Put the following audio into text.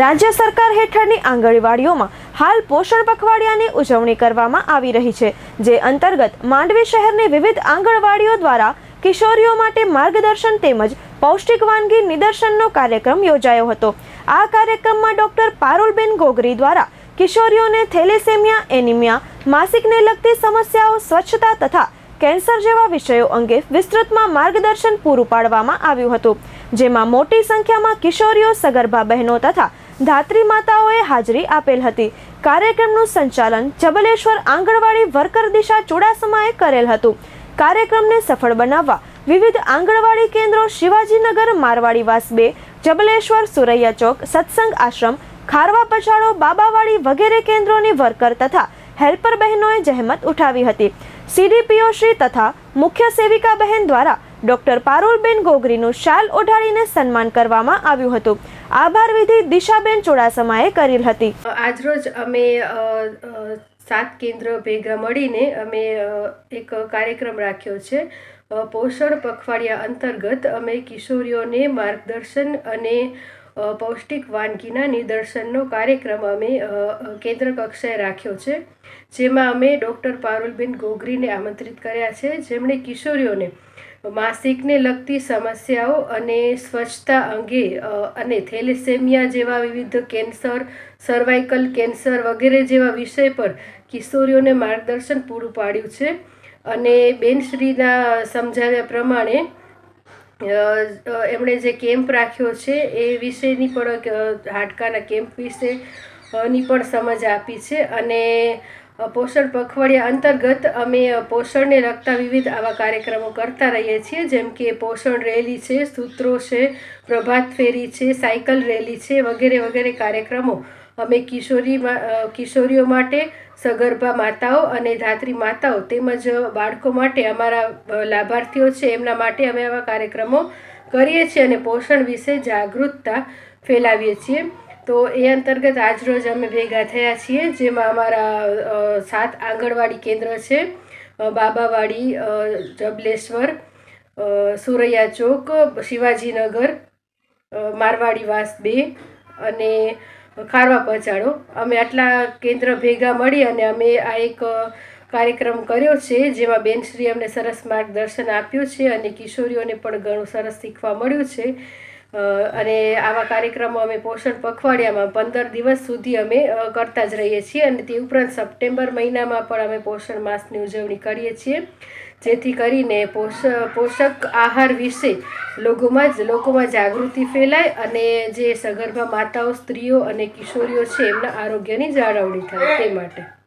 રાજ્ય સરકાર હેઠળની આંગણવાડીઓમાં હાલ પોષણ પખવાડિયાની ઉજવણી કરવામાં આવી રહી છે, જે અંતર્ગત માંડવી શહેરની વિવિધ આંગણવાડીઓ દ્વારા કિશોરીઓ માટે માર્ગદર્શન તેમજ પૌષ્ટિક વાનગી નિદર્શનનો કાર્યક્રમ યોજાયો હતો. આ કાર્યક્રમમાં ડોક્ટર પારુલબેન ગોગરી દ્વારા કિશોરીઓને થેલેસેમિયા, એનિમિયા, માસિકને લગતી સમસ્યાઓ સ્વચ્છતા તથા કેન્સર જેવા વિષયો અંગે વિસ્તૃતમાં માર્ગદર્શન પૂરું પાડવામાં આવ્યું હતું, જેમાં મોટી સંખ્યામાં કિશોરીઓ સગર્ભા બહેનો તથા ધાત્રી માતાઓએ હાજરી આપેલ હતી. કાર્યક્રમનું સંચાલન જબલેશ્વર આંગણવાડી વર્કર દિશા ચુડાસમાએ કરેલ હતું. કાર્યક્રમને સફળ બનાવવા વિવિધ આંગણવાડી કેન્દ્રો શિવાજીનગર મારવાડીવાસ બે જબલેશ્વર સુરૈયા ચોક, સત્સંગ આશ્રમ, ખારવા પછાડો, બાબાવાડી વગેરે કેન્દ્રોની વર્કર તથા હેલ્પર બહેનોએ જહેમત ઉઠાવી હતી. સીડીપીઓ શ્રી તથા મુખ્ય સેવિકા બહેન દ્વારા ડોક્ટર પારુલબેન ગોગરીનું શાલ ઓઢાડીને સન્માન કરવામાં આવ્યું હતું. આભાર વિધિ દિશાબેન ચોડાસમાએ કરેલ હતી. આજરોજ અમે સાત કેન્દ્ર ભેગા મળીને અમે એક કાર્યક્રમ રાખ્યો છે. પોષણ પખવાડિયા અંતર્ગત અમે કિશોરીઓને માર્ગદર્શન અને પૌષ્ટિક વાનગીના નિદર્શનનો કાર્યક્રમ અમે કેન્દ્ર કક્ષાએ રાખ્યો છે, જેમાં અમે ડૉક્ટર પારુલબેન ગોગરીને આમંત્રિત કર્યા છે, જેમણે કિશોરીઓને માસિકને લગતી સમસ્યાઓ અને સ્વચ્છતા અંગે અને થેલેસેમિયા જેવા વિવિધ કેન્સર, સર્વાઇકલ કેન્સર વગેરે જેવા વિષય પર કિશોરીઓને માર્ગદર્શન પૂરું પાડ્યું છે, અને બેનશ્રીના સમજાવ્યા પ્રમાણે એમણે જે કેમ્પ રાખ્યો છે એ વિષયની પણ હાડકાના કેમ્પ વિશે ની પણ સમજ આપી છે અને પોષણ પખવાડિયા અંતર્ગત અમે પોષણને લગતા વિવિધ આવા કાર્યક્રમો કરતા રહીએ છીએ, જેમ કે પોષણ રેલી છે, સૂત્રો છે, પ્રભાત ફેરી છે, સાયકલ રેલી છે વગેરે વગેરે કાર્યક્રમો. અમે કિશોરીમાં કિશોરીઓ માટે સગર્ભા માતાઓ અને ધાત્રી માતાઓ તેમજ બાળકો માટે અમારા લાભાર્થીઓ છે. એમના માટે અમે આવા કાર્યક્રમો કરીએ છીએ અને પોષણ વિશે જાગૃતતા ફેલાવીએ છીએ. તો એ અંતર્ગત આજરોજ અમે ભેગા થયા છીએ, જેમાં અમારા સાત આંગણવાડી કેન્દ્ર છે. બાબાવાડી જબલેશ્વર સુરૈયા ચોક, શિવાજીનગર મારવાડી વાસ બે અને ખારવા પહોંચાડો. અમે આટલા કેન્દ્ર ભેગા મળી અને અમે આ એક કાર્યક્રમ કર્યો છે, જેમાં બેનશ્રી અમને સરસ માર્ગદર્શન આપ્યું છે અને કિશોરીઓને પણ ઘણું સરસ શીખવા મળ્યું છે. અને આવા કાર્યક્રમો અમે પોષણ પખવાડિયામાં પંદર દિવસ સુધી અમે કરતા જ રહીએ છીએ અને તે ઉપરાંત સપ્ટેમ્બર મહિનામાં પણ અમે પોષણ માસની ઉજવણી કરીએ છીએ. જેથી કરીને પોષ, પોષક આહાર વિશે લોકોમાં જ, લોકોમાં જાગૃતિ ફેલાય અને જે સગર્ભા માતાઓ, સ્ત્રીઓ અને કિશોરીઓ છે, એમના આરોગ્યની જાળવણી થાય તે માટે.